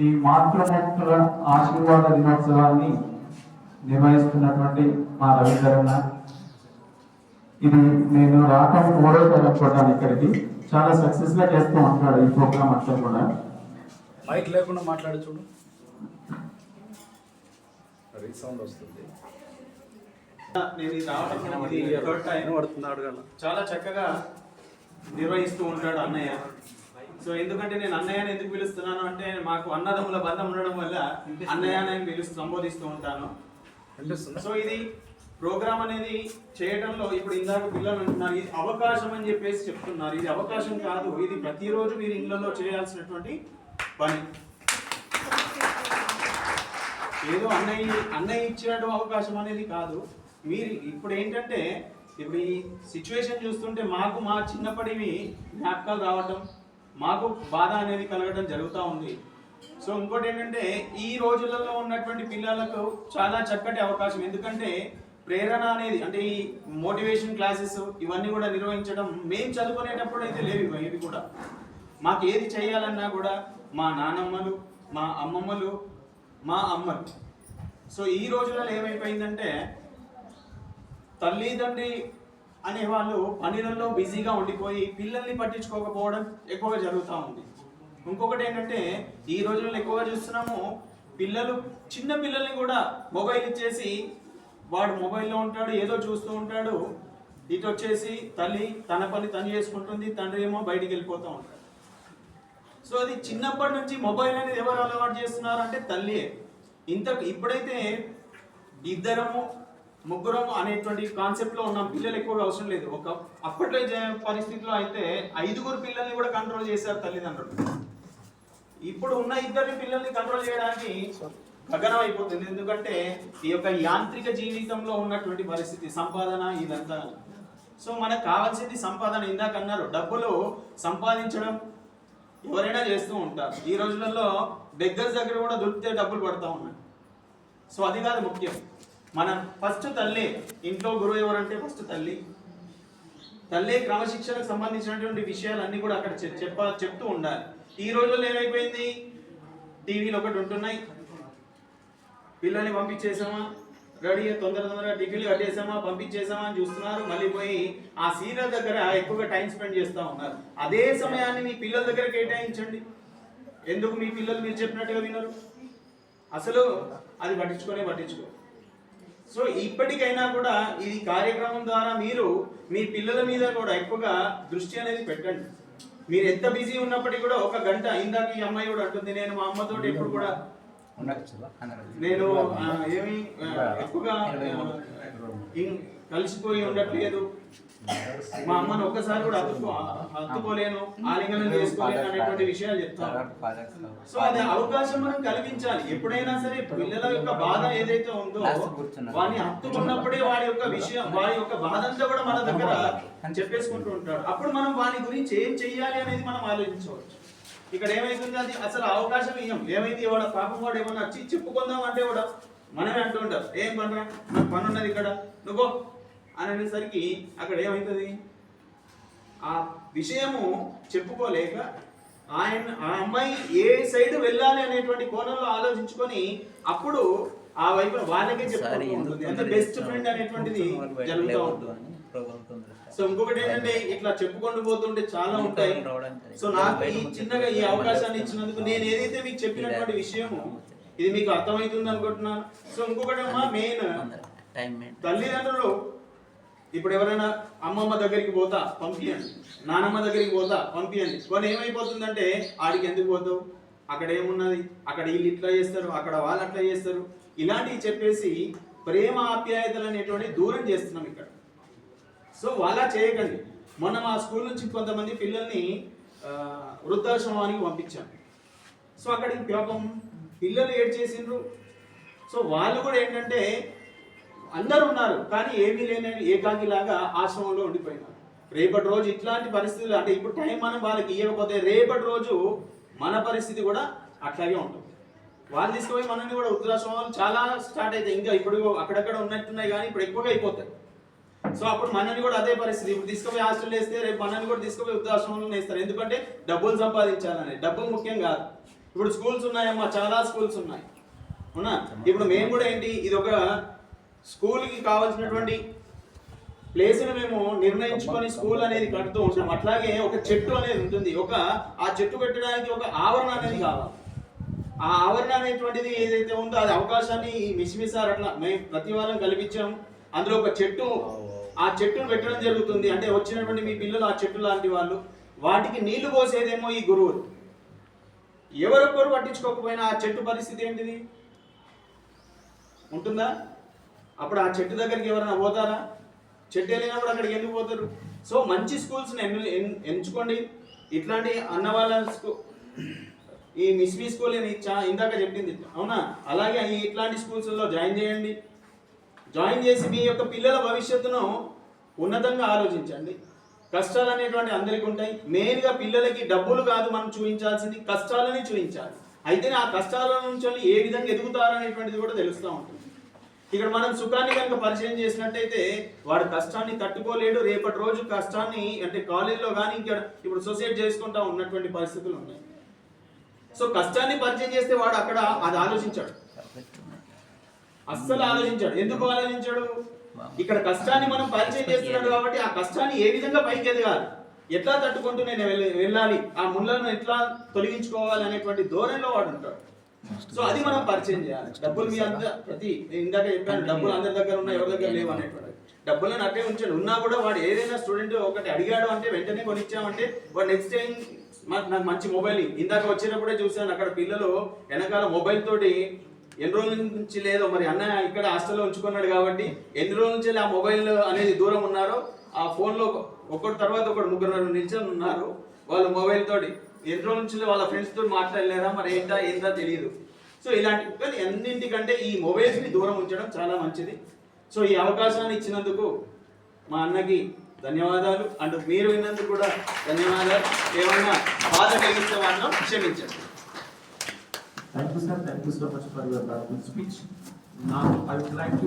ఈ మాతృమూర్తుల ఆశీర్వాద దినోత్సవాన్ని నిర్వహిస్తున్నటువంటి మా రవీంద్రన్న. ఇది నేను రావటం మూడోసారి అనుకుంటాను ఇక్కడికి. చాలా సక్సెస్గా చేస్తూ ఉంటాడు ఈ ప్రోగ్రామ్ అంతా కూడా. మైక్ లేకుండా మాట్లాడు చూడు. రీసౌండ్ వస్తుంది. నేను ఇది రావడం థర్డ్ టైం చాలా చక్కగా నిర్వహిస్తూ ఉంటాడు అన్నయ్య. సో ఎందుకంటే నేను అన్నయ్యని ఎందుకు పిలుస్తున్నాను అంటే మాకు అన్నదమ్ముల బంధం ఉండడం వల్ల అన్నయ్య నేను పిలుస్తూ సంబోధిస్తూ ఉంటాను. సో ఇది ప్రోగ్రామ్ అనేది చేయడంలో ఇప్పుడు ఇందాక పిల్లలు అంటున్నారు ఇది అవకాశం అని చెప్పేసి చెప్తున్నారు. ఇది అవకాశం కాదు ఇది ప్రతిరోజు మీరు ఇళ్ళలో చేయాల్సినటువంటి పని. ఏదో అన్నయ్య అన్నయ్య ఇచ్చినట్టు అవకాశం అనేది కాదు. మీరు ఇప్పుడు ఏంటంటే ఇప్పుడు ఈ సిచ్యువేషన్ చూస్తుంటే మాకు మా చిన్నప్పటివి జ్ఞాపకాలు రావటం మాకు బాధ అనేది కలగడం జరుగుతూ ఉంది. సో ఇంకోటి ఏంటంటే ఈ రోజులలో ఉన్నటువంటి పిల్లలకు చాలా చక్కటి అవకాశం. ఎందుకంటే ప్రేరణ అనేది అంటే ఈ మోటివేషన్ క్లాసెస్ ఇవన్నీ కూడా నిర్వహించడం మేము చదువుకునేటప్పుడు అయితే లేవు ఇవి- కూడా. మాకు ఏది చేయాలన్నా కూడా మా నానమ్మలు మా అమ్మమ్మలు మా అమ్మలు సో ఈ రోజులలో ఏమైపోయిందంటే తల్లిదండ్రి అనే వాళ్ళు పనులలో బిజీగా ఉండిపోయి పిల్లల్ని పట్టించుకోకపోవడం ఎక్కువగా జరుగుతూ ఉంది. ఇంకొకటి ఏంటంటే ఈ రోజుల్లో ఎక్కువగా చూస్తున్నాము. పిల్లలు చిన్న పిల్లల్ని కూడా మొబైల్ ఇచ్చేసి వాడు మొబైల్లో ఉంటాడు ఏదో చూస్తూ ఉంటాడు. ఇటు వచ్చేసి తల్లి తన పని తను చేసుకుంటుంది తండ్రి ఏమో బయటికి వెళ్ళిపోతూ ఉంటాడు. సో అది చిన్నప్పటి నుంచి మొబైల్ అనేది ఎవరు అలవాటు చేస్తున్నారు అంటే తల్లియే. ఇంత ఇప్పుడైతే ఇద్దరము ముగ్గురము అనేటువంటి కాన్సెప్ట్లో ఉన్న. పిల్లలు ఎక్కువగా అవసరం లేదు. ఒక అప్పట్లో పరిస్థితిలో అయితే ఐదుగురు పిల్లల్ని కూడా కంట్రోల్ చేశారు తల్లిదండ్రులు. ఇప్పుడు ఉన్న ఇద్దరిని పిల్లల్ని కంట్రోల్ చేయడానికి గగనం అయిపోతుంది. ఎందుకంటే ఈ యొక్క యాంత్రిక జీవితంలో ఉన్నటువంటి పరిస్థితి సంపాదన ఇదంతా. సో మనకు కావాల్సింది సంపాదన. ఇందాక అన్నారు డబ్బులు సంపాదించడం ఎవరైనా చేస్తూ ఉంటారు. ఈ రోజులలో బెగ్గర్స్ దగ్గర కూడా దొరికితే డబ్బులు పడతా ఉన్నాయి. సో అది కాదు ముఖ్యం. మన ఫస్ట్ తల్లి ఇంట్లో గురువు ఎవరంటే ఫస్ట్ తల్లి. తల్లి క్రమశిక్షణకు సంబంధించినటువంటి విషయాలన్నీ కూడా అక్కడ చెప్ప చెప్తూ ఉండాలి. ఈ రోజుల్లో ఏమైపోయింది? టీవీలు ఒకటి ఉంటున్నాయి. పిల్లల్ని పంపించేసామా రెడీ తొందర తొందరగా టిఫిన్లు కట్టేసామా పంపించేసామా అని చూస్తున్నారు. మళ్ళీ పోయి ఆ సీరియల్ దగ్గర ఎక్కువగా టైం స్పెండ్ చేస్తూ ఉన్నారు. అదే సమయాన్ని మీ పిల్లల దగ్గర కేటాయించండి. ఎందుకు మీ పిల్లలు మీరు చెప్పినట్టుగా వినరు? అసలు అది పట్టించుకొనే పట్టించుకో. సో ఇప్పటికైనా కూడా ఈ కార్యక్రమం ద్వారా మీరు మీ పిల్లల మీద కూడా ఎక్కువగా దృష్టి అనేది పెట్టండి. మీరు ఎంత బిజీ ఉన్నప్పటికీ కూడా ఒక గంట ఇందాక ఈ అమ్మాయి కూడా అంటుంది నేను మా అమ్మతో ఎప్పుడు కూడా నేను ఏమి ఎక్కువగా కలిసిపోయి ఉండట్లేదు. మా అమ్మను ఒక్కసారి కూడా హత్తుకో హత్తుకోలేను ఆలింగనం చేసుకోలేను అనేటువంటి విషయాలు చెప్తాను సో అది అవకాశం మనం కలిగించాలి ఎప్పుడైనా సరే పిల్లల యొక్క బాధ ఏదైతే ఉందో వాడిని హత్తుకున్నప్పుడే వాడి యొక్క విషయం వాడి యొక్క బాధ అంతా కూడా మన దగ్గర చెప్పేసుకుంటూ ఉంటాడు. అప్పుడు మనం వాని గురించి ఏం చెయ్యాలి అనేది మనం ఆలోచించవచ్చు. ఇక్కడ ఏమైతుంది? అది అసలు అవకాశం ఇయ్యం ఏమైంది? వాడు పాపం వాడు ఏమన్నా వచ్చి చెప్పుకుందాం అంటే కూడా మనమే అంటూ ఉంటాం. ఏం పని నాకు పని ఉన్నది ఇక్కడ. నువ్వు అని అనేసరికి అక్కడ ఏమవుతుంది ఆ విషయము చెప్పుకోలేక ఆయన ఆ అమ్మాయి ఏ సైడ్ వెళ్ళాలి అనేటువంటి కోణంలో ఆలోచించుకొని అప్పుడు ఆ వైపు వాళ్ళకే చెప్పుకుంటూ ఉంటుంది. అంటే బెస్ట్ ఫ్రెండ్ అనేటువంటిది జరుగుతూ ఉంటుంది. సో ఇంకొకటి ఏంటంటే ఇట్లా చెప్పుకుంటూ పోతుంటే చాలా ఉంటాయి. సో నాకు ఈ చిన్నగా ఈ అవకాశాన్ని ఇచ్చినందుకు నేను ఏదైతే మీకు చెప్పినటువంటి విషయము ఇది మీకు అర్థమవుతుంది అనుకుంటున్నాను సో ఇంకొకటి మెయిన్ తల్లిదండ్రులు ఇప్పుడు ఎవరైనా అమ్మమ్మ దగ్గరికి పోతా పంపియండి. నానమ్మ దగ్గరికి పోతా పంపియండి. వాళ్ళు ఏమైపోతుందంటే ఆడికి ఎందుకు పోతావు? అక్కడ ఏమున్నది? అక్కడ వీళ్ళు ఇట్లా చేస్తారు అక్కడ వాళ్ళు అట్లా చేస్తారు. ఇలాంటివి చెప్పేసి ప్రేమ ఆప్యాయతలు అనేటువంటి దూరం చేస్తున్నాం ఇక్కడ. సో వాళ్ళ చేయకండి. మొన్న మా స్కూల్ నుంచి కొంతమంది పిల్లల్ని వృద్ధాశ్రమానికి పంపించాం. సో అక్కడికి పాపం పిల్లలు ఏడ్ చేసిండ్రు సో వాళ్ళు కూడా ఏంటంటే అందరూ ఉన్నారు కానీ ఏమీ లేని ఏకాకిలాగా ఆశ్రమంలో ఉండిపోయినారు. రేపటి రోజు ఇట్లాంటి పరిస్థితులు అంటే ఇప్పుడు టైం మనం వాళ్ళకి ఇవ్వకపోతే రేపటి రోజు మన పరిస్థితి కూడా అట్లాగే ఉంటుంది. వాళ్ళు తీసుకుపోయి మనల్ని కూడా వృద్ధాశ్రమాలు చాలా స్టార్ట్ అవుతాయి ఇంకా ఇప్పుడు అక్కడక్కడ ఉన్నట్టున్నాయి కానీ ఇప్పుడు ఎక్కువగా అయిపోతాయి. సో అప్పుడు మనల్ని కూడా అదే పరిస్థితి. ఇప్పుడు తీసుకుపోయి హాస్టల్ వేస్తే రేపు మనల్ని కూడా తీసుకుపోయి వృద్ధాశ్రమంలో వేస్తారు. ఎందుకంటే డబ్బులు సంపాదించాలని డబ్బులు ముఖ్యం కాదు. ఇప్పుడు స్కూల్స్ ఉన్నాయమ్మా చాలా స్కూల్స్ ఉన్నాయి. అవునా? ఇప్పుడు మేము కూడా ఏంటి ఇది ఒక స్కూల్కి కావాల్సినటువంటి ప్లేస్ను మేము నిర్ణయించుకొని స్కూల్ అనేది కడుతూ ఉంటాం. అట్లాగే ఒక చెట్టు అనేది ఉంటుంది. ఒక ఆ చెట్టు పెట్టడానికి ఒక ఆవరణ అనేది కావాలి. ఆ ఆవరణ అనేటువంటిది ఏదైతే ఉందో అది అవకాశాన్ని మిస్మిసార్ అట్లా మేము ప్రతి వారం కల్పించాము. అందులో ఒక చెట్టు ఆ చెట్టును పెట్టడం జరుగుతుంది. అంటే వచ్చినటువంటి మీ పిల్లలు ఆ చెట్టు లాంటి వాళ్ళు. వాటికి నీళ్ళు పోసేదేమో ఈ గురువులు. ఎవరొక్కరు పట్టించుకోకపోయినా ఆ చెట్టు పరిస్థితి ఏంటిది? ఉంటుందా? అప్పుడు ఆ చెట్టు దగ్గరికి ఎవరైనా పోతారా? చెట్టు వెళ్ళినప్పుడు అక్కడికి ఎందుకు పోతారు? సో మంచి స్కూల్స్ని ఎన్- ఎంచుకోండి. ఇట్లాంటి అన్న వాళ్ళ స్కూ ఈ మిస్వి స్కూల్ అని చా ఇందాక చెప్పింది. అవునా? అలాగే ఈ ఇట్లాంటి స్కూల్స్లో జాయిన్ చేయండి. జాయిన్ చేసి మీ యొక్క పిల్లల భవిష్యత్తును ఉన్నతంగా ఆలోచించండి. కష్టాలు అనేటువంటి అందరికీ ఉంటాయి. మెయిన్గా పిల్లలకి డబ్బులు కాదు మనం చూపించాల్సింది కష్టాలని చూపించాలి. అయితే ఆ కష్టాల నుంచి ఏ విధంగా ఎదుగుతారు అనేటువంటిది కూడా తెలుస్తూ ఉంటుంది. ఇక్కడ మనం సుఖాన్ని కనుక పరిచయం చేసినట్టయితే వాడు కష్టాన్ని తట్టుకోలేడు రేపటి రోజు కష్టాన్ని అంటే కాలేజీలో కానీ ఇంకా ఇప్పుడు సొసైడ్ చేసుకుంటా ఉన్నటువంటి పరిస్థితులు ఉన్నాయి. సో కష్టాన్ని పరిచయం చేస్తే వాడు అక్కడ అది ఆలోచించాడు. అస్సలు ఆలోచించాడు. ఎందుకు ఆలోచించాడు? ఇక్కడ కష్టాన్ని మనం పరిచయం చేస్తున్నాడు కాబట్టి ఆ కష్టాన్ని ఏ విధంగా పైకి ఎదగాలి? ఎట్లా తట్టుకుంటూ నేను వెళ్ళాలి? ఆ ముళ్ళను ఎట్లా తొలగించుకోవాలి అనేటువంటి ధోరణిలో వాడు ఉంటాడు. సో అది మనం పరిచయం చేయాలి. డబ్బులు మీ అంత ప్రతి ఇందాక చెప్పాను డబ్బులు అందరి దగ్గర ఉన్నాయి ఎవరి దగ్గర లేవు అనేటువంటి డబ్బులను అట్టే ఉంచాడు. ఉన్నా కూడా వాడు ఏదైనా స్టూడెంట్ ఒకటి అడిగాడు అంటే వెంటనే కొనిచ్చామంటే వాడు నెక్స్ట్ టైం నాకు మంచి మొబైల్. ఇందాక వచ్చినప్పుడే చూసాను అక్కడ పిల్లలు వెనకాల మొబైల్ తోటి ఎన్ని రోజుల నుంచి లేదో మరి అన్న ఇక్కడ హాస్టల్లో ఉంచుకున్నాడు కాబట్టి ఎన్ని రోజుల నుంచి ఆ మొబైల్ అనేది దూరం ఉన్నారో ఆ ఫోన్లో ఒకటి తర్వాత ఒకటి ముగ్గురు నిల్చొని ఉన్నారు వాళ్ళు మొబైల్ తోటి. ఎన్ని రోజుల నుంచి వాళ్ళ ఫ్రెండ్స్తో మాట్లాడలేరా మరి ఏంటా? ఏంటో తెలియదు సో ఇలాంటి కానీ అన్నింటికంటే ఈ మొబైల్స్ని దూరం ఉంచడం చాలా మంచిది. సో ఈ అవకాశాన్ని ఇచ్చినందుకు మా అన్నకి ధన్యవాదాలు. అండ్ మీరు విన్నందుకు కూడా ధన్యవాదాలు. ఏమైనా బాధ కలిగిస్తే వాళ్ళను క్షమించండి. Thank you sir thank you so much for your speech speech. I would like to